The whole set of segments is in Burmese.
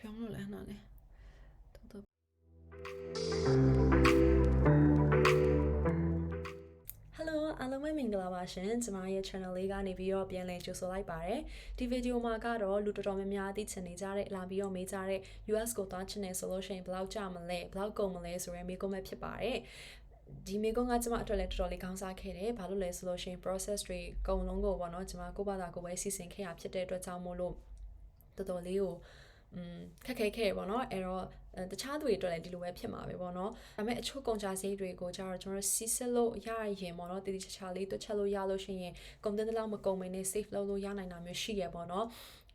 ပြောင်းလို့လဲနားလေတော်တော်ဟယ်လိုအားလုံးပဲမင်္ဂလာပါရှင်ကျမရဲ့ channel လေးကနေပြီးတော့ပြန်လည်ကြိုဆိုလိုက်ပါတယ်ဒီဗီဒီယိုမှာကတော့လူတော်တော်များများသိချင်နေကြတဲ့လာပြီးတော့မေးကြတဲ့ US ကိုသွားချင်နေဆိုလို့ရှိရင်ဘယ်လောက်ကြာမလဲဘယ်လောက်ကုန်မလဲဆိုရဲမေးခွန်းပဲဖြစ်ပါတယ်ဒီမေကွန်ကကျွန်မအတွက်လည်းတော်တော်လေးကောင်းစားခဲ့တယ်။ဘာလို့လဲဆိုလို့ရှိရင် process တွေအကုန်လုံးကိုပေါ့နော်ကျွန်မကိုယ့်ဘာသာကိုယ်ပဲစီစဉ်ခဲ့ရဖြစ်တဲ့အတွက်ကြောင့်မို့လို့တော်တော်လေးကို อืมခက်ခဲခဲ့ပေါ့နော်အဲ့တော့တခြားသူတွေအတွက်လည်းဒီလိုပဲဖြစ်မှာပဲပေါ့နော်ဒါပေမဲ့အချို့ကုန်ကြစည်တွေကိုကျတော့ကျွန်တော်စီစစ်လို့ရရင်ပေါ့နော်တတိချာချာလေးတွက်ချက်လို့ရလို့ရှိရင်ကုန်တင်တဲ့လောက်မကုန်မင်းနဲ့ safe လုပ်လို့ရနိုင်တာမျိုးရှိရပေါ့နော်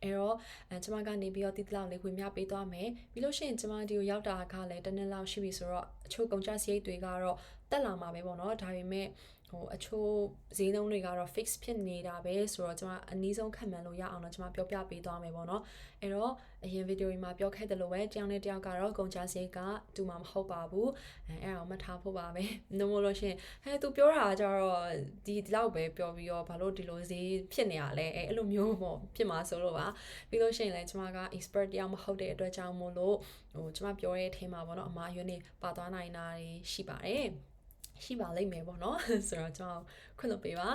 အဲ့တော့အဲကျွန်မကနေပြီးတော့တိတိလောက်လေးဝင်မြပေးသွားမယ်ပြီးလို့ရှိရင်ကျွန်မဒီကိုရောက်တာကလည်းတနေ့လောက်ရှိပြီဆိုတော့အချို့ကုန်ကြစည်တွေကတော့တက်လာမှာပဲပေါ့နော်ဒါပေမဲ့ ဟိုအချို့ဈေးနှုန်းတွေကတော့ fix ဖြစ်နေတာပဲဆိုတော့ကျွန်မအနည်းဆုံးခံမှန်းလို့ရအောင်တော့ကျွန်မပြောပြပေးသွားမယ်ပေါ့နော်အဲ့တော့အရင်ဗီဒီယိုတွေမှာပြောခဲ့တယ်လို့ပဲတယောက်နဲ့တယောက်ကတော့ကုန်ကြစရိတ်ကတူမှာမဟုတ်ပါဘူးအဲအဲ့အောင်မှတ်ထားဖို့ပါပဲနှမို့လို့ရှင်ဟဲ့သူပြောတာကြတော့ဒီဒီလောက်ပဲပြောပြီးတော့ဘာလို့ဒီလိုဈေးဖြစ်နေရလဲအဲအဲ့လိုမျိုးပေါ့ဖြစ်မှာဆိုလို့ပါပြီးလို့ရှိရင်လည်းကျွန်မက expert တယောက်မဟုတ်တဲ့အတွက်ကြောင့်မို့လို့ဟိုကျွန်မပြောတဲ့အထင်မှာပေါ့နော်အမားရွေးနေပါသွားနိုင်တာရှိပါတယ် ရှိပါလိမ့်မယ်ပေါ့နော်ဆိုတော့ကျွန်တော်ခွင့်လွှတ်ပေးပါ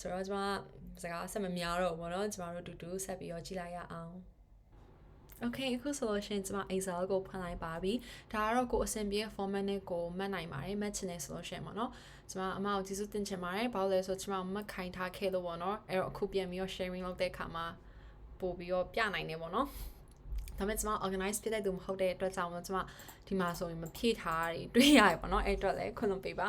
ဆိုတော့ကျွန်မစကားဆက်မများတော့ဘူးပေါ့နော်ကျွန်တော်တို့တူတူဆက်ပြီးတော့ကြည့်လိုက်ရအောင် Okay အခုဆိုလို့ရှိရင်ကျွန်မ Excel ကိုဖွင့်လိုက်ပါပြီဒါကတော့ကိုအဆင်ပြေ format နဲ့ကိုမှတ်နိုင်ပါတယ်မှတ်ချင်တယ်ဆိုလို့ရှိရင်ပေါ့နော်ကျွန်မအမကိုကျေးဇူးတင်ချင်ပါတယ်ဘာလို့လဲဆိုကျွန်မမှတ်ခိုင်းထားခဲ့လို့ပေါ့နော်အဲ့တော့အခုပြန်ပြီးတော့ sharing လုပ်တဲ့အခါမှာပို့ပြီးတော့ပြနိုင်တယ်ပေါ့နော် ဒါပေမဲ့ကျွန်မ organize ဖြစ်တဲ့သူမဟုတ်တဲ့အတွက်ကြောင့်ကျွန်မဒီမှာဆိုရင်မဖြည့်ထားတာတွေတွေ့ရတယ်ပေါ့နော်အဲ့အတွက်လည်းခွင့်လွှတ်ပေးပါ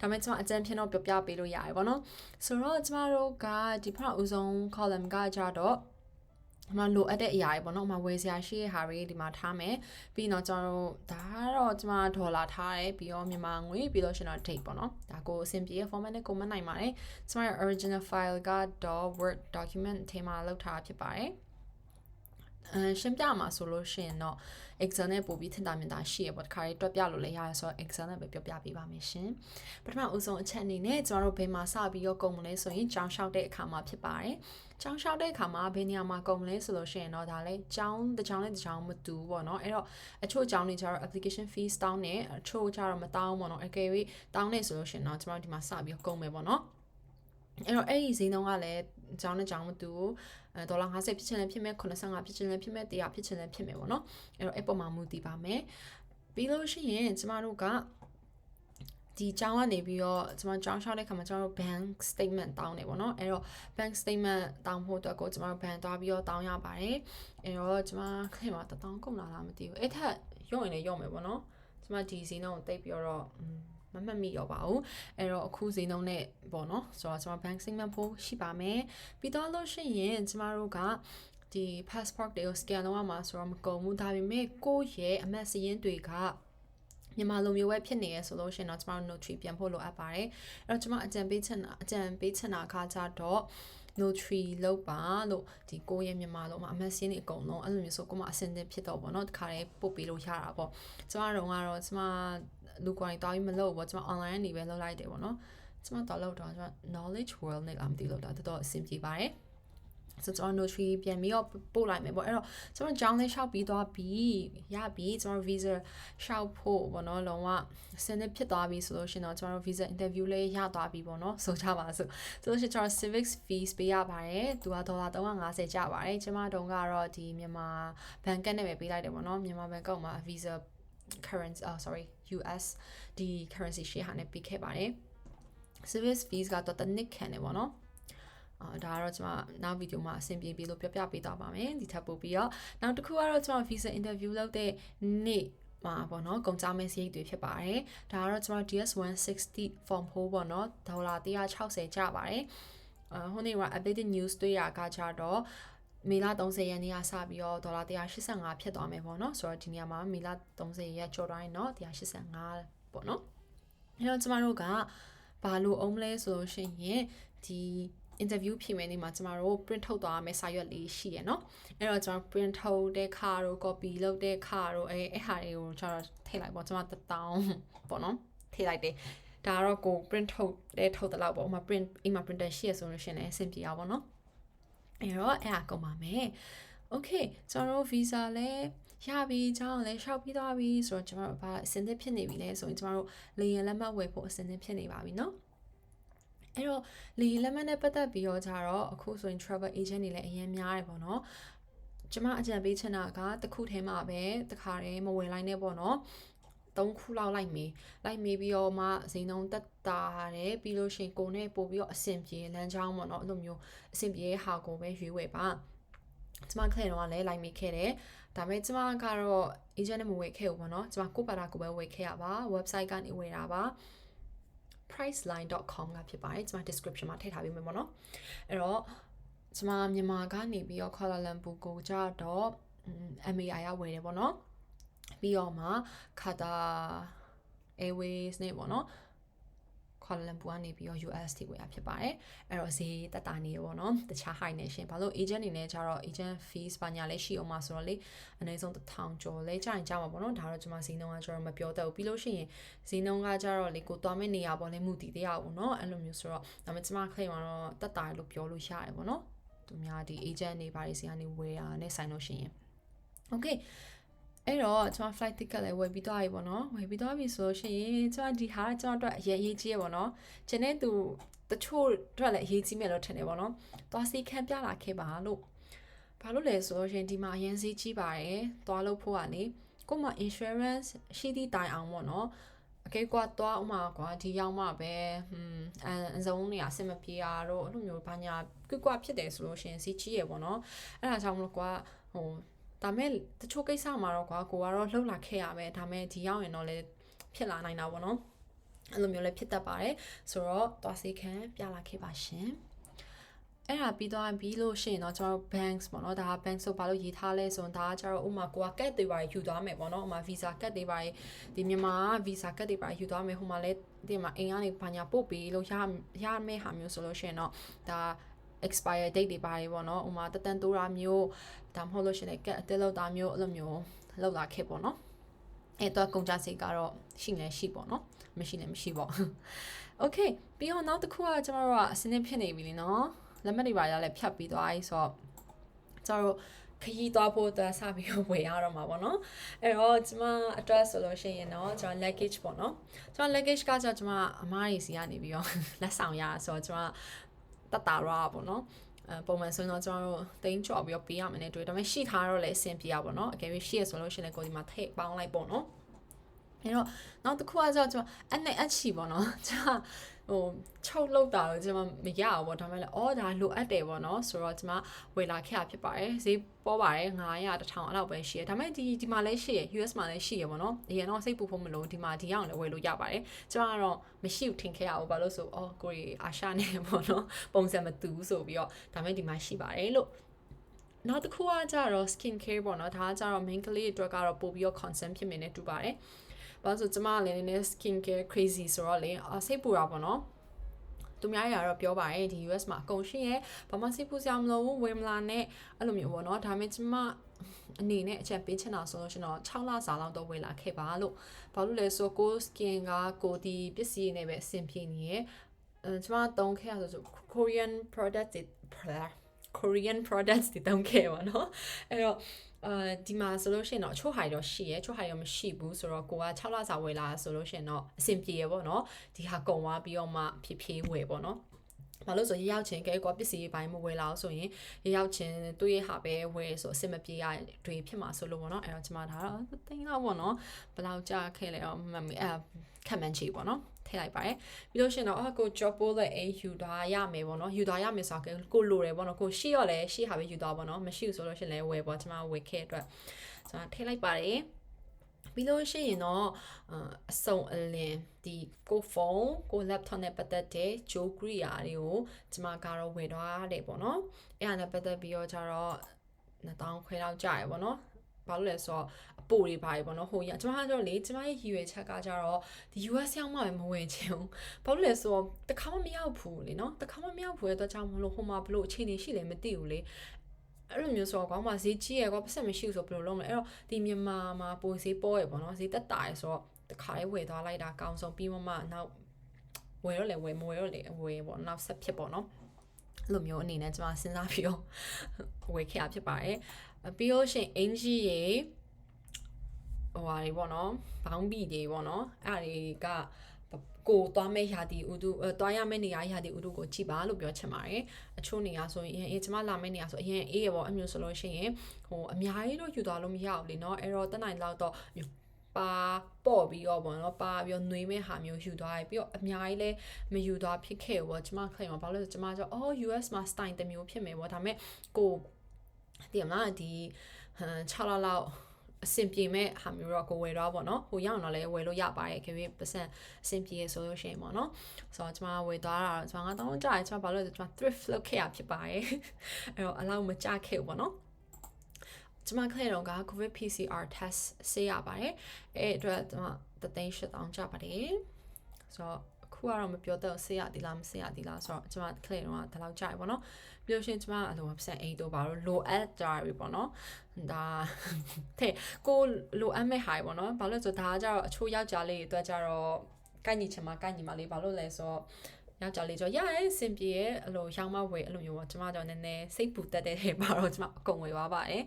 ဒါပေမဲ့ကျွန်မအကြံဖြင့်တော့ပြောပြပေးလို့ရတယ်ပေါ့နော်ဆိုတော့ကျွန်မတို့ကဒီဖက်ဦးဆုံး column ကကြတော့ဒီမှာလိုအပ်တဲ့အရာတွေပေါ့နော်။ဒီမှာဝယ်စရာရှိတဲ့ဟာတွေဒီမှာထားမယ်။ပြီးတော့ကျွန်တော်တို့ဒါကတော့ကျွန်မဒေါ်လာထားတယ်ပြီးတော့မြန်မာငွေပြီးတော့ရှင်တော့ date ပေါ့နော်။ဒါကိုအဆင်ပြေတဲ့ format နဲ့ကိုမနိုင်ပါတယ်။ကျွန်မရဲ့ original file က .word document ထဲမှာလောက်ထားဖြစ်ပါတယ်။ အဲရှင်းပြမှာဆိုလို့ရှိရင်တော့ Excel နဲ့ပို့ပြီးထင်တာမြင်တာရှိရပေါ့တခါလေးတွက်ပြလို့လည်းရတယ်ဆိုတော့ Excel နဲ့ပဲပြောပြပေးပါမယ်ရှင်ပထမဦးဆုံးအချက်အနေနဲ့ကျွန်တော်တို့ဘယ်မှာစပြီးတော့ကုန်မလဲဆိုရင်ကြောင်းလျှောက်တဲ့အခါမှာဖြစ်ပါတယ်ကြောင်းလျှောက်တဲ့အခါမှာဘယ်နေရာမှာကုန်မလဲဆိုလို့ရှိရင်တော့ဒါလည်းကြောင်းတစ်ကြောင်းနဲ့တစ်ကြောင်းမတူဘူးပေါ့နော်အဲ့တော့အချို့ကြောင်းတွေကျတော့ application fees တောင်းတယ်အချို့ကျတော့မတောင်းပေါ့နော်အကယ်၍တောင်းနေဆိုလို့ရှိရင်တော့ကျွန်တော်ဒီမှာစပြီးတော့ကုန်မယ်ပေါ့နော်အဲ့တော့အဲ့ဒီဈေးနှုန်းကလည်းကြောင်းနဲ့ကြောင်းမတူဘူး အဲဒေါ်လာ50ဖြစ်ချင်လည်းဖြစ်မယ်85ဖြစ်ချင်လည်းဖြစ်မယ်100ဖြစ်ချင်လည်းဖြစ်မယ်ပေါ့နော်အဲ့တော့အဲ့ပုံမှာမူတည်ပါမယ်ပြီးလို့ရှိရင်ကျမတို့ကဒီကျောင်းကနေပြီးတော့ကျွန်မကျောင်းရှောက်တဲ့ခါမှာကျွန်တော်တို့ bank statement တောင်းတယ်ပေါ့နော်အဲ့တော့ bank statement တောင်းဖို့အတွက်ကိုကျွန်တော်တို့ bank သွားပြီးတော့တောင်းရပါတယ်အဲ့တော့ကျွန်မခင်မှာတထောင်ကုန်လာလားမသိဘူးအဲ့ထက်ရုံရင်လည်းရုံမယ်ပေါ့နော်ကျွန်မဒီစီနှုန်းကိုတိတ်ပြီးတော့ မမှတ်မိတော့ပါဘူးအဲ့တော့အခုဈေးနှုန်းနဲ့ပေါ့နော်ဆိုတော့ကျွန်တော် bank statement ဖို့ရှိပါမယ်ပြီးတော့လို့ရှိရင်ကျမတို့ကဒီ passport တွေကို scan လုပ်ရမှာဆိုတော့မကုန်ဘူးဒါပေမဲ့ကိုယ့်ရဲ့အမတ်စရင်းတွေကမြန်မာလိုမျိုးပဲဖြစ်နေရဆိုလို့ရှင်တော့ကျမတို့ notary ပြန်ဖို့လိုအပ်ပါတယ်အဲ့တော့ကျမအကြံပေးချင်တာအကြံပေးချင်တာခါကြတော့ notary လောက်ပါလို့ဒီကိုရဲ့မြန်မာလို့မှာအမတ်စင်းတွေအကုန်လုံးအဲ့လိုမျိုးဆိုကိုမအစင်တင်ဖြစ်တော့ဗောနော်တခါလေးပို့ပေးလို့ရတာပေါ့ကျမတို့ကတော့ကျမ လူကိုယ်တိုင်တောင်းပြီးမလုပ်ဘောကျွန်မ online ကနေပဲလုပ်လိုက်တယ်ပေါ့နော်ကျွန်မတော့လုပ်တော့ကျွန်မ knowledge world နဲ့လာမသိလို့တာတော်တော်အဆင်ပြေပါတယ်ဆိုတော့ notary ပြန်ပြီးတော့ပို့လိုက်မယ်ပေါ့အဲ့တော့ကျွန်တော်ကြောင်းလေးရှောက်ပြီးသွားပြီးရပြီကျွန်တော် visa ရှောက်ဖို့ပေါ့နော်လုံးဝစနစ်ဖြစ်သွားပြီဆိုလို့ရှင်တော့ကျွန်တော် visa interview လေးရသွားပြီပေါ့နော်ဆိုကြပါစို့ဆိုလို့ရှင်ကျွန်တော် civics fees ပေးရပါတယ်သူကဒေါ်လာ350ကျပါတယ်ကျွန်မတုန်းကတော့ဒီမြန်မာဘဏ်ကတ်နဲ့ပဲပေးလိုက်တယ်ပေါ့နော်မြန်မာဘဏ်ကောက်မှာ visa currency uh sorry US ဒီ currency share ဟာနဲ့ပေးခဲ့ပါတယ် service fees ကတော့တစ်နှစ်ခံတယ်ပေါ့နော်အာဒါကတော့ကျွန်မနောက်ဗီဒီယိုမှာအဆင်ပြေပြီလို့ပြောပြပေးသွားပါမယ်ဒီထပ်ပို့ပြီးတော့နောက်တစ်ခုကတော့ကျွန်မ visa interview လုပ်တဲ့နေ့မှာပေါ့နော်ကုန်ကြမဲ့စရိတ်တွေဖြစ်ပါတယ်ဒါကတော့ကျွန်တော် DS 160 form 4ပေါ့နော်ဒေါ်လာ160ကျပါတယ်အာဟိုနေ့က updated news တွေ့ရကကြတော့ မေလ30ရက်နေ့ကစပြီးတော့ဒေါ်လာ185ဖြစ်သွားမယ်ပေါ့နော်ဆိုတော့ဒီနေရာမှာမေလ30ရက်ကျော်တိုင်းเนาะ185ပေါ့နော်အဲတော့ကျမတို့ကဘာလို့အောင်လဲဆိုလို့ရှိရင်ဒီ interview ဖြေမယ်နေ့မှာကျမတို့ print ထုတ်သွားမယ်စာရွက်လေးရှိရယ်เนาะအဲ့တော့ကျမ print ထုတ်တဲ့ခါတို့ copy လုပ်တဲ့ခါတို့အဲအဲ့ဟာတွေကိုကျတော့ထည့်လိုက်ပေါ့ကျမတတောင်းပေါ့နော်ထည့်လိုက်တယ်ဒါကတော့ကို print ထုတ်တဲ့ထုတ်တဲ့လောက်ပေါ့ဥမာ print အိမ်မှာ printer ရှိရဆိုလို့ရှင်လည်းအဆင်ပြေအောင်ပေါ့နော် အဲ့တော့အဲ့ဒါကုန်ပါမယ် okay ကျွန်တော်တို့ visa လည်းရပြီကျွန်တော်လည်းရှောက်ပြီးသွားပြီဆိုတော့ကျွန်တော်တို့ဘာအစင်သစ်ဖြစ်နေပြီလဲဆိုရင်ကျွန်တော်တို့လေရင်လက်မှတ်ဝယ်ဖို့အစင်သစ်ဖြစ်နေပါပြီเนาะအဲ့တော့လေရင်လက်မှတ်နဲ့ပတ်သက်ပြီးတော့ကြတော့အခုဆိုရင် travel agent တွေလည်းအရင်များတယ်ပေါ့နော်ကျမအကြံပေးချင်တာကတစ်ခုထဲမှာပဲတခါတည်းမဝင်လိုက်နဲ့ပေါ့နော် 3ခုလောက်လိုက်မေးလိုက်မေးပြီးတော့မှဇိမ်လုံးတက်တာတယ်ပြီးလို့ရှိရင်ကိုနဲ့ပို့ပြီးတော့အဆင်ပြေလမ်းကြောင်းပေါ့နော်အဲ့လိုမျိုးအဆင်ပြေဟာကိုပဲရွေးဝယ်ပါကျမခက်တော့လည်းလိုက်မိခဲ့တယ်ဒါပေမဲ့ကျမကတော့ agent နဲ့မဝယ်ခဲ့ဘူးပေါ့နော်ကျမကိုပါတာကိုပဲဝယ်ခဲ့ရပါ website ကနေဝယ်တာပါ priceline.com ကဖြစ်ပါတယ်ကျွန်မ description မှာထည့်ထားပေးမယ်ပေါ့နော်အဲ့တော့ကျွန်မမြန်မာကနေပြီးတော့ Kuala Lumpur ကိုကြတော့ MAI ရဝယ်တယ်ပေါ့နော် ပြီးတော့မှ Qatar Airways နဲ့ပေါ့နော်ကွာလာလမ်ပူကနေပြီးတော့ US ထိဝယ်ရဖြစ်ပါတယ်အဲ့တော့ဈေးတက်တာနေပေါ့နော်တခြား high နေရှင်ဘာလို့ agent အနေနဲ့ကျတော့ agent fees ဘာညာလဲရှိအောင်မှာဆိုတော့လေအနည်းဆုံး1000ကျော်လဲကြာရင်ကြာမှာပေါ့နော်ဒါတော့ကျွန်မဈေးနှုန်းကကျတော့မပြောတတ်ဘူးပြီးလို့ရှိရင်ဈေးနှုန်းကကျတော့လေကိုသွားမယ့်နေရာပေါ့လေမူတည်သေးရအောင်နော်အဲ့လိုမျိုးဆိုတော့ဒါပေမဲ့ကျွန်မ claim ကတော့တက်တာလို့ပြောလို့ရတယ်ပေါ့နော်သူများဒီ agent တွေဘာတွေစီကနေဝယ်ရနဲ့ဆိုင်လို့ရှိရင် okay အဲ့တော့ကျွန်မ flight ticket လည်းဝယ်ပြီးသွားပြီပေါ့နော်ဝယ်ပြီးသွားပြီဆိုလို့ရှိရင်ကျွန်မဒီဟာကျွန်တော်တို့အရေးအရေးကြီးရပေါ့နော်ကျန်တဲ့သူတချို့တို့လည်းအရေးကြီးမယ်လို့ထင်တယ်ပေါ့နော်သွားစီခံပြလာခဲ့ပါလို့ဘာလို့လဲဆိုတော့ရှင်ဒီမှာအရင်စီးကြီးပါတယ်သွားလို့ဖို့ကနေကို့မှာ insurance ရှိသည့်တိုင်အောင်ပေါ့နော်အကေကွာသွားဥမာကွာဒီရောက်မှပဲဟွန်းအစုံနေရအဆင်မပြေရတော့အဲ့လိုမျိုးဘာညာကွကွဖြစ်တယ်ဆိုလို့ရှင်စီးကြီးရပေါ့နော်အဲ့ဒါကြောင့်မလို့ကွာဟို ဒါမဲ့တချို့ကိစ္စမှာတော့ကွာကိုကတော့လှုပ်လာခဲ့ရမယ်ဒါမဲ့ဒီရောက်ရင်တော့လည်းဖြစ်လာနိုင်တာပေါ့နော်အဲ့လိုမျိုးလည်းဖြစ်တတ်ပါတယ်ဆိုတော့သွားစီခံပြလာခဲ့ပါရှင်အဲ့ဒါပြီးသွားပြီးလို့ရှိရင်တော့ကျွန်တော်တို့ banks ပေါ့နော်ဒါက banks ဆိုဘာလို့ရေးထားလဲဆိုရင်ဒါကကျတော့ဥမာကိုကကတ်တွေပါယူသွားမယ်ပေါ့နော်ဥမာ visa ကတ်တွေပါဒီမြန်မာ visa ကတ်တွေပါယူသွားမယ်ဟိုမှာလဲဒီမှာအိမ်ကနေဘာညာပို့ပြီးလို့ရရမယ့်ဟာမျိုးဆိုလို့ရှိရင်တော့ဒါ expire date တွေပါတယ်ပေါ့နော်ဥမာတက်တန်တိုးတာမျိုး ဒါမှမဟုတ်လို့ရှိရင်ကက်အတက်လောက်တာမျိုးအဲ့လိုမျိုးလောက်လာခဲ့ပေါ့နော်အဲ့တော့ကုန်ကြစိတ်ကတော့ရှိနေရှိပေါ့နော်မရှိလည်းမရှိပေါ့ okay ပြီးတော့နောက်တစ်ခုကကျမတို့ကအစနစ်ဖြစ်နေပြီလीနော်လက်မှတ်တွေပါရလဲဖြတ်ပြီးသွားပြီဆိုတော့ကျမတို့ခရီးသွားဖို့အတွက်စပြီးဝယ်ရတော့မှာပေါ့နော်အဲ့တော့ကျမအတွက်ဆိုလို့ရှိရင်တော့ကျွန်တော် luggage ပေါ့နော်ကျွန်တော် luggage ကကျတော့ကျမအမားတွေစီကနေပြီးတော့လက်ဆောင်ရဆိုတော့ကျမတတရာပေါ့နော်အဲ ပုံမှန်ဆိုရင်တော့ကျွန်တော်တို့တင်းကြော်ပြီးတော့ပေးရမယ်နဲ့တွေ့ဒါပေမဲ့ရှိထားတော့လည်းအဆင်ပြေရပါတော့အကယ်၍ရှိရဆိုလို့ရှိရင်ကိုဒီမှာထည့်ပေါင်းလိုက်ပေါ့နော်အဲ့တော့နောက်တစ်ခုကကျတော့ကျွန်တော်အနဲ့အချီပေါ့နော်ကျွန်တော် ဟိုချုပ်လောက်တာတော့ကျွန်မမရအောင်ပေါ့ဒါမဲ့လည်းအော်ဒါလိုအပ်တယ်ပေါ့နော်ဆိုတော့ကျွန်မဝယ်လာခဲ့တာဖြစ်ပါတယ်ဈေးပေါ်ပါတယ်900 1000အဲ့လောက်ပဲရှိရဒါမဲ့ဒီဒီမှာလည်းရှိရ US မှာလည်းရှိရပေါ့နော်အရင်တော့စိတ်ပူဖို့မလို့ဒီမှာဒီအောင်လည်းဝယ်လို့ရပါတယ်ကျွန်မကတော့မရှိဘူးထင်ခဲ့ရအောင်ဘာလို့ဆိုအော်ကိုရီအာရှနဲ့ပေါ့နော်ပုံစံမတူဆိုပြီးတော့ဒါမဲ့ဒီမှာရှိပါတယ်လို့နောက်တစ်ခုကကြတော့ skin care ပေါ့နော်ဒါကကြတော့ main ကလေးအတွက်ကတော့ပို့ပြီးတော့ concern ဖြစ်နေနေတူပါတယ် ဘာလို့ဆိုကျမလည်းနည်းနည်း skin care crazy ဆိုတော့လေစိတ်ပူတာပေါ့နော်သူများရတော့ပြောပါတယ်ဒီ US မှာအကုန်ရှိရဲ့ဘာမှစိတ်ပူစရာမလိုဘူးဝယ်မလာနဲ့အဲ့လိုမျိုးပေါ့နော်ဒါပေမဲ့ကျမအနေနဲ့အချက်ပေးချင်တာဆိုလို့ရှင်တော့6လစာလောက်တော့ဝယ်လာခဲ့ပါလို့ဘာလို့လဲဆိုကို skin ကကိုဒီပစ္စည်းနဲ့ပဲအဆင်ပြေနေရဲ့အဲကျမသုံးခဲ့ရဆို Korean product တွေ Korean products တွေသုံးခဲ့ပါတော့အဲ့တော့ အာဒီမှာဆိုလို့ရှိရင်တော့အချို့ဟာတော့ရှိရဲအချို့ဟာတော့မရှိဘူးဆိုတော့ကိုက6လစာဝယ်လာဆိုလို့ရှိရင်တော့အဆင်ပြေရပေါ့နော်ဒီဟာကုန်သွားပြီးတော့မှဖြည်းဖြည်းဝယ်ပေါ့နော်ဘာလို့ဆိုရရောက်ချင်းကဲကွာပစ္စည်းပိုင်းမဝယ်လာအောင်ဆိုရင်ရရောက်ချင်းသူ့ရဲ့ဟာပဲဝယ်ဆိုအဆင်မပြေရတွေဖြစ်မှာဆိုလို့ပေါ့နော်အဲ့တော့ကျွန်မဒါတော့တိန်တော့ပေါ့နော်ဘယ်လောက်ကြာခဲ့လဲတော့မမေအဲ ခက်မှန်ချီပေါ့နော်ထည့်လိုက်ပါတယ်ပြီးလို့ရှိရင်တော့အကို job ပို့တဲ့အိမ်ယူသွားရမယ်ပေါ့နော်ယူသွားရမယ်ဆိုတော့ကိုလိုတယ်ပေါ့နော်ကိုရှိရောလဲရှိဟာပဲယူသွားပေါ့နော်မရှိဘူးဆိုလို့ရှိရင်လည်းဝယ်ပေါ့ကျွန်မဝယ်ခဲ့အတွက်ကျွန်တော်ထည့်လိုက်ပါတယ်ပြီးလို့ရှိရင်တော့အစုံအလင်ဒီကိုဖုန်းကို laptop နဲ့ပတ်သက်တဲ့ဂျိုးကရိယာတွေကိုကျွန်မကတော့ဝယ်သွားတယ်ပေါ့နော်အဲ့ဒါနဲ့ပတ်သက်ပြီးတော့ကျတော့2000ခွဲလောက်ကြာရပေါ့နော် ဘာလို့လဲဆိုတော့အပိုတွေပါပြီပေါ့နော်ဟိုရကျွန်မကတော့လေကျွန်မရဲ့ရည်ရွယ်ချက်ကကြတော့ဒီ US ရောက်မှမဝင်ချင်ဘူးဘာလို့လဲဆိုတော့တခါမှမရောက်ဘူးလေနော်တခါမှမရောက်ဘူးရဲ့တော့ကြောင့်မလို့ဟိုမှာဘလို့အခြေအနေရှိလဲမသိဘူးလေအဲ့လိုမျိုးဆိုတော့ကောင်းပါဈေးကြီးရယ်ကွာပတ်စံမရှိဘူးဆိုဘယ်လိုလုပ်မလဲအဲ့တော့ဒီမြန်မာမှာပုံဈေးပေါ်ရယ်ပေါ့နော်ဈေးတက်တာရယ်ဆိုတော့တခါလေးဝယ်သွားလိုက်တာအကောင်းဆုံးပြီးမှမှနောက်ဝယ်တော့လေဝယ်မဝယ်တော့လေဝယ်ပေါ့နောက်ဆက်ဖြစ်ပေါ့နော်လိုမျိုးအနေနဲ့ကျွန်မစဉ်းစားပြီးတော့ဝယ်ခဲ့ရဖြစ်ပါတယ်အ ပြီးလို့ရှိရင်အင်ဂျီရေဟိုဟာတွေပေါ့နော်ဘောင်းဘီတွေပေါ့နော်အဲ့ဒါတွေကကိုသွားမဲ့ရာဒီဥဒုသွားရမယ့်နေရာရာဒီဥဒုကိုကြည်ပါလို့ပြောချင်ပါတယ်အချို့နေရာဆိုရင်အေးကျမလာမယ့်နေရာဆိုအရင်အေးရပေါ့အမျိုးဆိုလို့ရှိရင်ဟိုအများကြီးတော့ယူသွားလို့မရဘူးလေเนาะအဲ့တော့တက်နိုင်လောက်တော့ပါပေါ့ပြီးတော့ပေါ့နော်ပါပြီးတော့နှွေးမဲ့ဟာမျိုးယူသွားပြီပြီးတော့အများကြီးလဲမယူသွားဖြစ်ခဲ့ဘောကျမခလိုက်မှာဘာလို့လဲဆိုကျမကျအော် US မှာ style တစ်မျိုးဖြစ်မယ်ပေါ့ဒါပေမဲ့ကို ဒီမှာဒီဟမ်6လလောက်အဆင်ပြေမဲ့ဟာမျိုးတော့ကိုဝယ်တော့ပေါ့နော်ဟိုရောက်တော့လည်းဝယ်လို့ရပါတယ်ခင်ဗျပတ်စံအဆင်ပြေဆိုလို့ရှိရင်ပေါ့နော်ဆိုတော့ကျွန်မဝယ်သွားတာကျွန်မကတော့ကြာတယ်ကျွန်မဘာလို့လဲကျွန်မ thrift လုပ်ခဲ့ရဖြစ်ပါတယ်အဲ့တော့အလောက်မကြခဲ့ဘူးပေါ့နော်ကျွန်မခက်တော့က COVID PCR test ဆေးရပါတယ်အဲ့အတွက်ကျွန်မတသိန်း၈000ကျပါတယ်ဆိုတော့အ ခုကတော့မပြောတော့ဆေးရသည်လားမဆေးရသည်လားဆိုတော့ကျွန်မခက်တော့ကဒီလောက်ကြာပြီပေါ့နော်ပြီးလို့ရှိရင်ကျွန်မအလိုပတ်စံအိတ်တော့ဘာလို့လိုအပ်ကြပြီပေါ့နော်ဒါတဲ့ကိုလိုအပ်မဲ့ဟာပေါ့နော်ဘာလို့လဲဆိုတော့ဒါကကြတော့အချိုးယောက်ျားလေးတွေအတွက်ကြတော့ကိုက်ညီချင်မှကိုက်ညီမှလေးဘာလို့လဲဆိုတော့ယောက်ျားလေးကြောရရဲစင်ပြေရဲ့အလိုရောင်းမဝယ်အဲ့လိုမျိုးပေါ့ကျမကြောင့်နည်းနည်းစိတ်ပူတက်တဲ့တွေပါတော့ကျမအကုန်ဝယ်သွားပါတယ်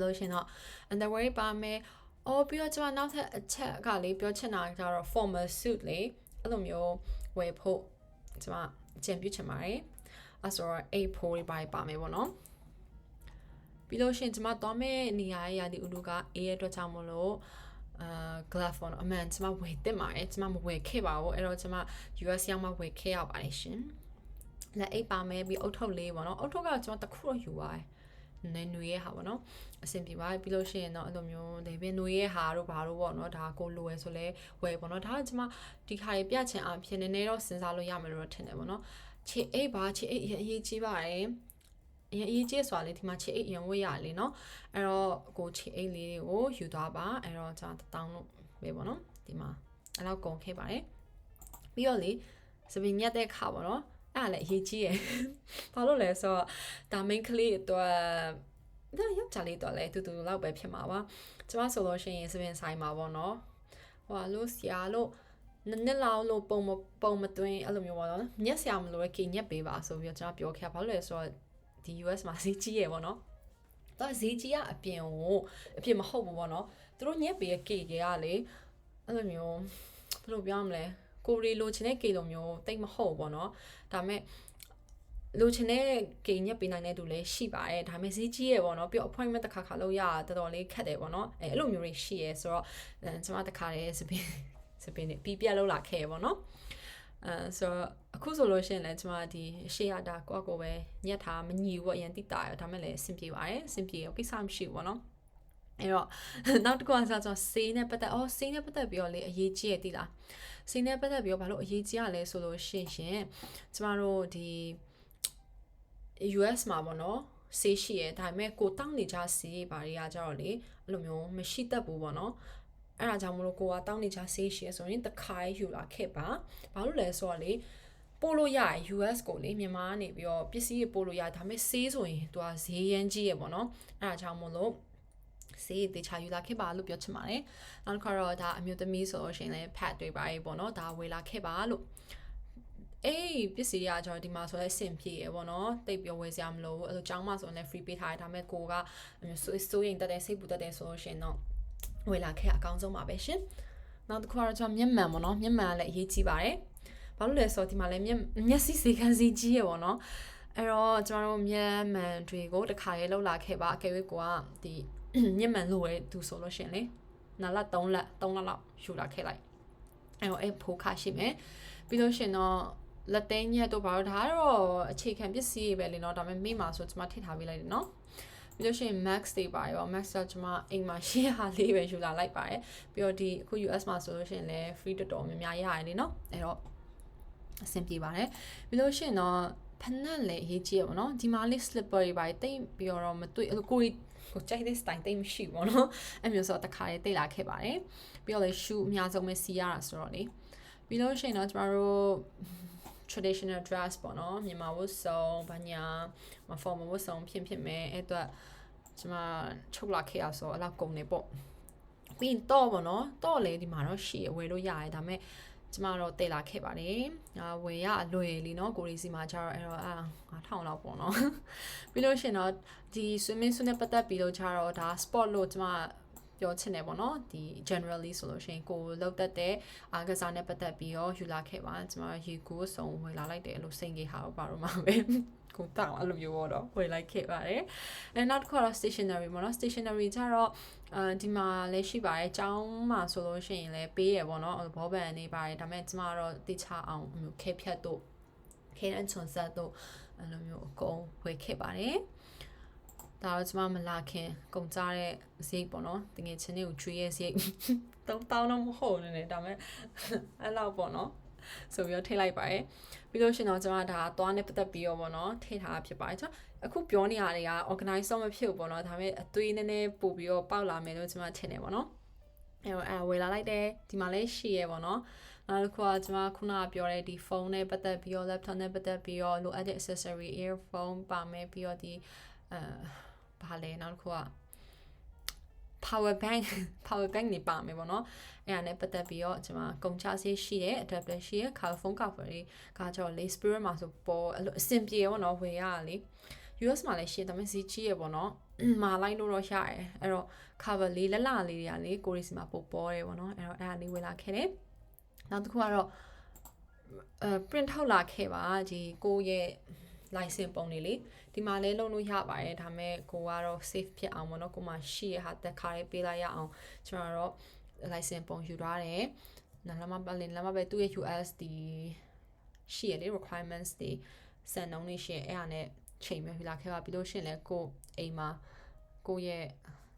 လို့ရှင်တော့ underwear ပါမယ်အော်ပြီးတော့ကျမနောက်ထပ်အချက်ကလေးပြောချင်တာကြတော့ formal suit လေ အဲ့လိုမျိုးဝယ်ဖို့ကျမအကြံပြုချင်ပါတယ်အဲ့ဆိုတော့အိတ်ဖိုးတွေပါပါမယ်ပေါ့နော်ပြီးလို့ရှိရင်ကျမသွားမယ့်နေရာရဲ့ရာဒီဥဒုကအေးရဲ့အတွက်ကြောင့်မလို့အာ glove ပေါ့နော်အမှန်ကျမဝယ်တင်ပါတယ်ကျမမဝယ်ခဲ့ပါဘူးအဲ့တော့ကျမ US ရောက်မှဝယ်ခဲ့ရပါတယ်ရှင်လက်အိတ်ပါမယ်ပြီးအုတ်ထုပ်လေးပေါ့နော်အုတ်ထုပ်ကကျမတစ်ခုတော့ယူပါတယ် နေနွေရဲ့ဟာပေါ့နော်အဆင်ပြေပါပြီးလို့ရှိရင်တော့အဲ့လိုမျိုးလေပင်နွေရဲ့ဟာတို့ဘာတို့ပေါ့နော်ဒါကိုလိုရယ်ဆိုလဲဝယ်ပေါ့နော်ဒါကကျမဒီခါရပြချင်အောင်ဖြစ်နေနေတော့စဉ်းစားလို့ရမယ်လို့ထင်တယ်ပေါ့နော်ခြေအိတ်ပါခြေအိတ်အရေးကြီးပါတယ်အရင်အရေးကြီးဆိုတာလေဒီမှာခြေအိတ်ရံဝေးရလေနော်အဲ့တော့ကိုခြေအိတ်လေးတွေကိုယူသွားပါအဲ့တော့ကျွန်တော်တောင်းလို့ပဲပေါ့နော်ဒီမှာအဲ့လောက်ကုန်ခဲ့ပါတယ်ပြီးတော့လေစပင်ညက်တဲ့ခါပေါ့နော် အဲ့ဒါလည်းအရေးကြီးရယ်ဘာလို့လဲဆိုတော့ဒါ main ကလေးအတွက်ဒါယောက်ျားလေးတော့လည်းတူတူလောက်ပဲဖြစ်မှာပါကျမဆိုလို့ရှိရင်စပင်ဆိုင်မှာပေါ့နော်ဟိုလို့ဆရာလို့နည်းနည်းလောက်လို့ပုံမပုံမသွင်းအဲ့လိုမျိုးပေါ့နော်ညက်ဆရာမလို့ကေညက်ပေးပါဆိုပြီးတော့ကျွန်တော်ပြောခဲ့ဘာလို့လဲဆိုတော့ဒီ US မှာဈေးကြီးရယ်ပေါ့နော်တော့ဈေးကြီးကအပြင်ကိုအပြင်မဟုတ်ဘူးပေါ့နော်သူတို့ညက်ပေးရဲ့ကေကလေအဲ့လိုမျိုးဘယ်လိုပြောမလဲ ကိုရီလိုချင်တဲ့ကေလိုမျိုးတိတ်မဟုတ်ပေါ့နော်ဒါပေမဲ့လိုချင်တဲ့ကိညက်ပေးနိုင်တဲ့သူလည်းရှိပါတယ်ဒါပေမဲ့ဈေးကြီးရယ်ပေါ့နော်ပြီးတော့ appointment တစ်ခါခါလုပ်ရတော်တော်လေးခက်တယ်ပေါ့နော်အဲအဲ့လိုမျိုးတွေရှိရယ်ဆိုတော့ကျွန်မတစ်ခါတည်းစပင်းစပင်းနဲ့ပြီးပြက်လောက်လာခဲ့ပေါ့နော်အဲဆိုတော့အခုဆိုလို့ရှိရင်လည်းကျွန်မဒီရှေ့ရတာကိုယ့်ကိုပဲညက်ထားမညီဘူးပေါ့အရင်တိတာရဒါမဲ့လည်းအဆင်ပြေပါတယ်အဆင်ပြေရောကိစ္စမရှိဘူးပေါ့နော်အဲ့တော့နောက်တစ်ခုကဆိုတော့ဆေးနဲ့ပတ်သက်အော်ဆေးနဲ့ပတ်သက်ပြီးတော့လေအရေးကြီးရတိလား ဆေးနဲ့ပတ်သက်ပြီးတော့ဘာလို့အရေးကြီးရလဲဆိုလို့ရှိရင်ကျမတို့ဒီ US မှာပေါ့နော်ဆေးရှိရဲဒါပေမဲ့ကိုတောင်းနေကြဆေးဘာတွေကကြတော့လေအဲ့လိုမျိုးမရှိတတ်ဘူးပေါ့နော်အဲ့ဒါကြောင့်မလို့ကိုကတောင်းနေကြဆေးရှိရဲဆိုရင်တခါယူလာခဲ့ပါဘာလို့လဲဆိုတော့လေပို့လို့ရ US ကိုလေမြန်မာကနေပြီးတော့ပစ္စည်းတွေပို့လို့ရဒါပေမဲ့ဆေးဆိုရင်သူကဈေးရမ်းကြီးရပေါ့နော်အဲ့ဒါကြောင့်မလို့ ဆေးတေချာယူလာခဲ့ပါလို့ပြောချင်ပါတယ်နောက်တစ်ခါတော့ဒါအမျိုးသမီးဆိုလို့ရှိရင်လည်း pad တွေပါရေပေါ့နော်ဒါဝေလာခဲ့ပါလို့အေးပစ္စည်းကကျွန်တော်ဒီမှာဆိုလဲအဆင်ပြေရပေါ့နော်တိတ်ပြောဝယ်စရာမလိုဘူးအဲ့လိုចောင်းမဆိုရင်လည်း free ပေးထားတယ်ဒါပေမဲ့ကိုကစိုးရင်တက်တဲ့စိတ်ပူတက်တဲ့ဆိုလို့ရှင်တော့ဝယ်လာခဲ့အကောင်းဆုံးပါပဲရှင်နောက်တစ်ခုကတော့ကျွန်တော်မျက်မှန်ပေါ့နော်မျက်မှန်ကလည်းအရေးကြီးပါတယ်ဘာလို့လဲဆိုတော့ဒီမှာလည်းမျက်မျက်စိစေခန်းစီကြီးရပေါ့နော်အဲ့တော့ကျွန်တော်တို့မျက်မှန်တွေကိုတစ်ခါရေးလောက်လာခဲ့ပါအကယ်၍ကိုကဒီ မျက်မှန်လို့ရသူဆိုလို့ရှင်လေနာလက်3လက်3လက်လောက်ယူလာခဲ့လိုက်အဲ့တော့အဲ့ဖိုးခါရှိမယ်ပြီးလို့ရှင်တော့လက်သိန်းညက်တို့ဘာလို့ဒါကတော့အခြေခံပစ္စည်းပဲလေနော်ဒါပေမဲ့မိမှာဆိုကျွန်မထည့်ထားပေးလိုက်တယ်နော်ပြီးလို့ရှိရင် max တွေပါရော max တော့ကျွန်မအိမ်မှာရှင်းဟာလေးပဲယူလာလိုက်ပါတယ်ပြီးတော့ဒီအခု US မှာဆိုလို့ရှိရင်လည်း free တော်တော်များများရရတယ်နော်အဲ့တော့အဆင်ပြေပါတယ်ပြီးလို့ရှိရင်တော့ဖနက်လည်းရေးကြည့်ရပါတော့ဒီမှာလေး slipper တွေပါတိတ်ပြီးတော့မတွေ့ကိုကို ဟိုကြိုက်တဲ့ style တိတ်မရှိဘူးပေါ့နော်အဲ့မျိုးဆိုတော့တခါလေးတိတ်လာခဲ့ပါတယ်ပြီးတော့လေ shoe အများဆုံးပဲစီးရတာဆိုတော့လေပြီးလို့ရှိရင်တော့ကျမတို့ traditional dress ပေါ့နော်မြန်မာဝတ်စုံဘာညာမ formal ဝတ်စုံဖြစ်ဖြစ်မယ်အဲ့အတွက်ကျမချုပ်လာခဲ့အောင်ဆိုတော့အဲ့လောက်ကုန်နေပေါ့ပြီးတော့ပေါ့နော်တော့လေဒီမှာတော့ရှီအဝယ်လို့ရတယ်ဒါပေမဲ့ ကျမတော့တည်လာခဲ့ပါတယ်။အာဝယ်ရအလွယ်လीနော်ကိုရီစီမှာကျတော့အဲ့တော့အာ9000လောက်ပေါ့နော်။ပြီးလို့ရှရင်တော့ဒီ swimming suit နဲ့ပတ်သက်ပြီးတော့ကျတော့ဒါ sport လို့ကျမ ပြောချင်တယ်ပေါ့နော်ဒီ generally ဆိုလို့ရှိရင်ကိုလောက်တတ်တဲ့အားကစားနဲ့ပတ်သက်ပြီးတော့ယူလာခဲ့ပါကျမရေကိုစုံဝယ်လာလိုက်တယ်လို့စိတ်ကြီးဟာတော့ပါတော့မှာပဲကိုတောင်းအဲ့လိုမျိုးတော့ဝယ်လိုက်ခဲ့ပါတယ်အဲနောက်တစ်ခုကတော့ stationery ပေါ့နော် stationery ကျတော့အဲဒီမှာလည်းရှိပါတယ်ကျောင်းမှာဆိုလို့ရှိရင်လည်းပေးရပေါ့နော်ဘောဘန်နေပါတယ်ဒါပေမဲ့ကျမတော့တိချအောင်မျိုးခဲဖြတ်တို့ခဲအန်ချွန်ဆက်တို့အဲ့လိုမျိုးအကုန်ဝယ်ခဲ့ပါတယ် ဒါတော့ကျမမလာခင်ကုန်ကြတဲ့ဈေးပေါ့နော်တကယ်ချင်းတွေကိုကျွေးရဲ့ဈေး3000တော့မဟုတ်နေတယ်ဒါပေမဲ့အဲ့လောက်ပေါ့နော်ဆိုပြီးတော့ထိလိုက်ပါတယ်ပြီးလို့ရှင်တော့ကျွန်မဒါသွားနဲ့ပတ်သက်ပြီးတော့ပေါ့နော်ထိထားဖြစ်ပါတယ်ကျွန်တော်အခုပြောနေရတွေက organize တော့မဖြစ်ဘူးပေါ့နော်ဒါပေမဲ့အသွေးနည်းနည်းပို့ပြီးတော့ပေါက်လာမယ်လို့ကျွန်မထင်တယ်ပေါ့နော်အဲတော့အဲဝယ်လာလိုက်တယ်ဒီမှာလည်းရှိရဲပေါ့နော်နောက်တစ်ခုကကျွန်မခုနကပြောတဲ့ဒီဖုန်းနဲ့ပတ်သက်ပြီးတော့ laptop နဲ့ပတ်သက်ပြီးတော့လိုအပ်တဲ့ accessory earphone ပါမယ်ပြီးတော့ဒီအဲ ဘာလဲနောက်တစ်ခုက power bank power bank နေပါမယ်ပေါ့နော်အဲ့ဒါနဲ့ပတ်သက်ပြီးတော့ကျွန်မကုန်ချဆေးရှိတဲ့ adapter ရှိတဲ့ car phone cover တွေကကြော်လေး spirit မှာဆိုပေါ်အဲ့လိုအဆင်ပြေပေါ့နော်ဝယ်ရတာလေ US မှာလည်းရှိတယ်ဒါပေမဲ့ဈေးကြီးရပေါ့နော်မာလိုက်လို့တော့ရတယ်အဲ့တော့ cover လေးလက်လာလေးတွေကလေကိုရီစီမှာပို့ပေါ်တယ်ပေါ့နော်အဲ့တော့အဲ့ဒါလေးဝယ်လာခဲ့တယ်နောက်တစ်ခုကတော့အဲ print ထောက်လာခဲ့ပါဒီကိုရဲ့ license ပုံတွေလေဒီမှာလဲလုံးလို့ရပါတယ်ဒါပေမဲ့ကိုကတော့ safe ဖြစ်အောင်ပေါ့နော်ကိုမှရှိရဟာတက်ခါလေးပေးလိုက်ရအောင်ကျွန်တော်တော့ license ပုံယူထားတယ်နာလမပလင်လမပဲသူ့ရဲ့ US ဒီရှိရလေ requirements တွေစံနှုန်းတွေရှိရအဲ့ဟာနဲ့ချိန်မဲ့ယူလာခဲ့ပါပြီးလို့ရှိရင်လဲကိုအိမ်မှာကိုရဲ့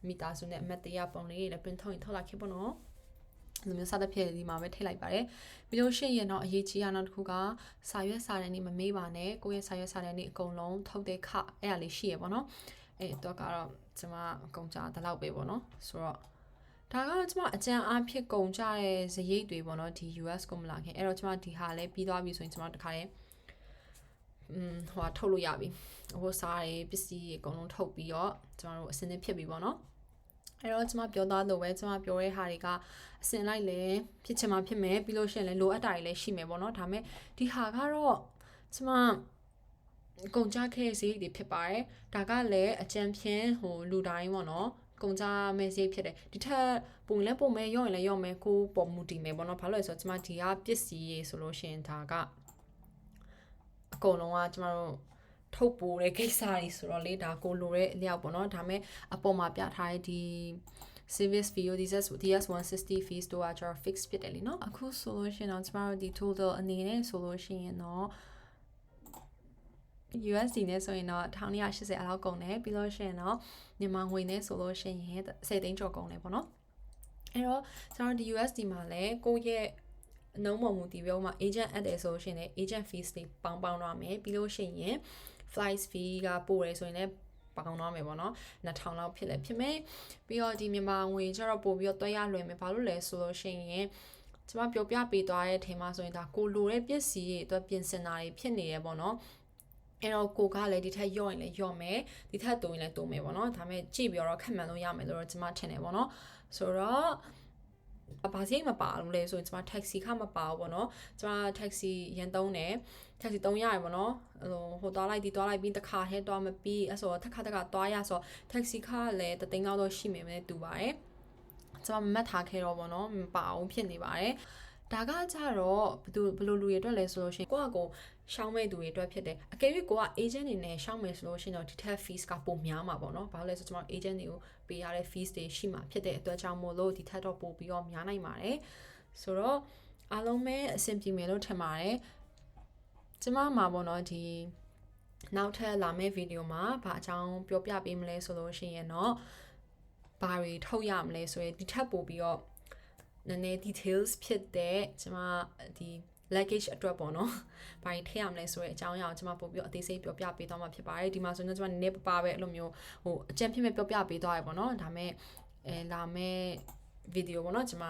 မိသားစုနဲ့အမတ်တရားပုံလေးတွေလည်း print ထုတ်ရင်ထုတ်လာခဲ့ပေါ့နော် လိုမျိုးစသဖြင့်ဒီမှာပဲထည့်လိုက်ပါတယ်ပြီးလို့ရှိရင်တော့အရေးကြီးရနောက်တစ်ခုကစာရွက်စာတမ်းတွေမမေးပါနဲ့ကိုယ့်ရဲ့စာရွက်စာတမ်းတွေအကုန်လုံးထုတ်တဲ့ခအဲ့ဒါလေးရှိရပေါ့နော်အဲ့တော့ကတော့ကျွန်မအကုန်ကြတဲ့လောက်ပဲပေါ့နော်ဆိုတော့ဒါကတော့ကျွန်မအကြံအားဖြင့်ကုန်ကြတဲ့ဇရိတ်တွေပေါ့နော်ဒီ US ကိုမလာခင်အဲ့တော့ကျွန်မဒီဟာလည်းပြီးသွားပြီဆိုရင်ကျွန်မတခါလေးอืมဟိုထုတ်လို့ရပြီဟိုစားတွေပစ္စည်းတွေအကုန်လုံးထုတ်ပြီးတော့ကျွန်တော်တို့အစင်းသင်းဖြစ်ပြီပေါ့နော် အဲ့တော့ကျွန်မပြောသားလို့ပဲကျွန်မပြောတဲ့ဟာတွေကအစင်လိုက်လဲဖြစ်ချင်မှဖြစ်မယ်ပြီးလို့ရှိရင်လည်းလိုအပ်တာတွေလည်းရှိမယ်ပေါ့နော်ဒါပေမဲ့ဒီဟာကတော့ကျွန်မကုန်ကြခဲ့စေးတွေဖြစ်ပါတယ်ဒါကလည်းအကြံဖြင့်ဟိုလူတိုင်းပေါ့နော်ကုန်ကြမဲ့စေးဖြစ်တယ်ဒီထက်ပုံလဲပုံမဲရော့ရင်လည်းရော့မယ်ကိုပေါ်မူတည်မယ်ပေါ့နော်ဘာလို့လဲဆိုတော့ကျွန်မဒီကပစ္စည်းရေးဆိုလို့ရှိရင်ဒါကအကုန်လုံးကကျွန်တော်တို့ ထုတ်ပိုးတဲ့ကိစ္စတွေဆိုတော့လေဒါကိုလိုတဲ့အလျောက်ပေါ့နော်ဒါမဲ့အပေါ်မှာပြထားတဲ့ဒီ service fee ဒီ DS 160 fees တို့ကကျွန်တော် fix ဖြစ်တယ်လीเนาะအခုဆိုလို့ရှိရင်တော့ကျမတို့ဒီ total အနေနဲ့ဆိုလို့ရှိရင်တော့ USD နဲ့ဆိုရင်တော့1980အလောက်ကုန်တယ်ပြီးလို့ရှိရင်တော့မြန်မာငွေနဲ့ဆိုလို့ရှိရင်10သိန်းကျော်ကုန်တယ်ပေါ့နော်အဲ့တော့ကျွန်တော်ဒီ USD မှာလည်းကိုယ့်ရဲ့အနှုံးပေါ်မူတည်ပြီးတော့မှ agent add တယ်ဆိုလို့ရှိရင်လည်း agent fees တွေပေါင်းပေါင်းတော့မယ်ပြီးလို့ရှိရင် flight fee ကပို့တယ်ဆိုရင်လည်းပေါင်းတော့မယ်ပေါ့နော်2000လောက်ဖြစ်လဲဖြစ်မယ်ပြီးတော့ဒီမြန်မာငွေကျတော့ပို့ပြီးတော့တွဲရလွယ်မယ်ဘာလို့လဲဆိုလို့ရှိရင်ကျွန်မပြောပြပေးသွားတဲ့ထဲမှာဆိုရင်ဒါကိုလိုတဲ့ပစ္စည်းတွေအတွက်ပြင်ဆင်တာတွေဖြစ်နေရပေါ့နော်အဲ့တော့ကိုကလည်းဒီထက်ယော့ရင်လည်းယော့မယ်ဒီထက်တိုးရင်လည်းတိုးမယ်ပေါ့နော်ဒါပေမဲ့ကြည့်ပြီးတော့ခက်မှန်လို့ရမယ်လို့တော့ကျွန်မထင်တယ်ပေါ့နော်ဆိုတော့ ဘာစီမပါလို့လဲဆိုရင်ကျွန်မ taxi ခမပါဘူးပေါ့နော်ကျွန်မ taxi ရန်သုံးတယ် taxi သုံးရရပေါ့နော်ဟိုဟိုသွားလိုက်ဒီသွားလိုက်ပြီးတစ်ခါထဲသွားမပြီးအဲ့ဆိုတစ်ခါတစ်ခါသွားရဆို taxi ခလည်းတသိန်းလောက်တော့ရှိမယ်မယ်တူပါတယ်ကျွန်မမတ်ထားခဲ့တော့ပေါ့နော်မပါအောင်ဖြစ်နေပါတယ် ဒါကကြတော့ဘယ်သူဘယ်လိုလူတွေအတွက်လဲဆိုလို့ရှိရင်ကိုကကိုရှောင်းမဲ့သူတွေအတွက်ဖြစ်တယ်အကယ်၍ကိုက agent တွေနဲ့ရှောင်းမယ်ဆိုလို့ရှိရင်တော့ဒီထက် fees ကပိုများမှာပေါ့နော်ဘာလို့လဲဆိုတော့ကျွန်တော် agent တွေကိုပေးရတဲ့ fees တွေရှိမှာဖြစ်တဲ့အတွက်ကြောင့်မို့လို့ဒီထက်တော့ပိုပြီးတော့များနိုင်ပါတယ်ဆိုတော့အားလုံးပဲအဆင်ပြေမယ်လို့ထင်ပါတယ်ကျမမှာပေါ့နော်ဒီနောက်ထပ်လာမယ့်ဗီဒီယိုမှာဘာအကြောင်းပြောပြပေးမလဲဆိုလို့ရှိရင်တော့ဘာတွေထုတ်ရမလဲဆိုရင်ဒီထက်ပိုပြီးတော့ နည်းနည်း details ဖြစ်တဲ့ကျမဒီ luggage အတွက်ပေါ့နော်။ဘာတွေထည့်ရမလဲဆိုတဲ့အကြောင်းအရာကိုကျွန်မပို့ပြီးအသေးစိတ်ပြောပြပေးသွားမှာဖြစ်ပါတယ်။ဒီမှာဆိုရင်ကျွန်မနည်းနည်းပပပဲအဲ့လိုမျိုးဟိုအကြံဖြစ်မဲ့ပြောပြပေးသွားရပေါ့နော်။ဒါမဲ့အဲလာမဲ့ဗီဒီယိုပေါ့နော်ကျွန်မ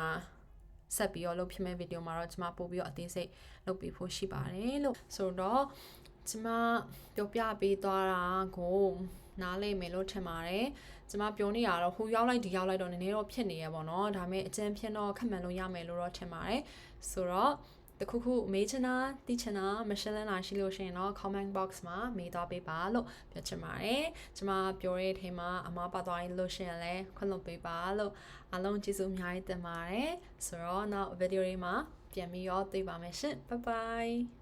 ဆက်ပြီးတော့လုပ်ဖြစ်မဲ့ဗီဒီယိုမှာတော့ကျွန်မပို့ပြီးတော့အသေးစိတ်လုပ်ပေးဖို့ရှိပါတယ်လို့ဆိုတော့ ကျွန်မပြောပြပေးသွားတာကိုနားလည်မယ်လို့ထင်ပါတယ်ကျမပြောနေရတော့ဟိုရောက်လိုက်ဒီရောက်လိုက်တော့နည်းနည်းတော့ဖြစ်နေရပါတော့ဒါပေမဲ့အကျဉ်းဖြင့်တော့ခက်မှန်လို့ရမယ်လို့တော့ထင်ပါတယ်ဆိုတော့တခုခုမေးချင်တာသိချင်တာမရှင်းလင်းတာရှိလို့ရှိရင်တော့ comment box မှာမေးသွားပေးပါလို့ပြောချင်ပါတယ်ကျမပြောတဲ့အချိန်မှာအမားပါသွားရင်လို့ရှိရင်လည်းခွင့်လွှတ်ပေးပါလို့အားလုံးကျေးဇူးအများကြီးတင်ပါတယ်ဆိုတော့နောက်ဗီဒီယိုလေးမှာပြန်ပြီးတော့တွေ့ပါမယ်ရှင် bye bye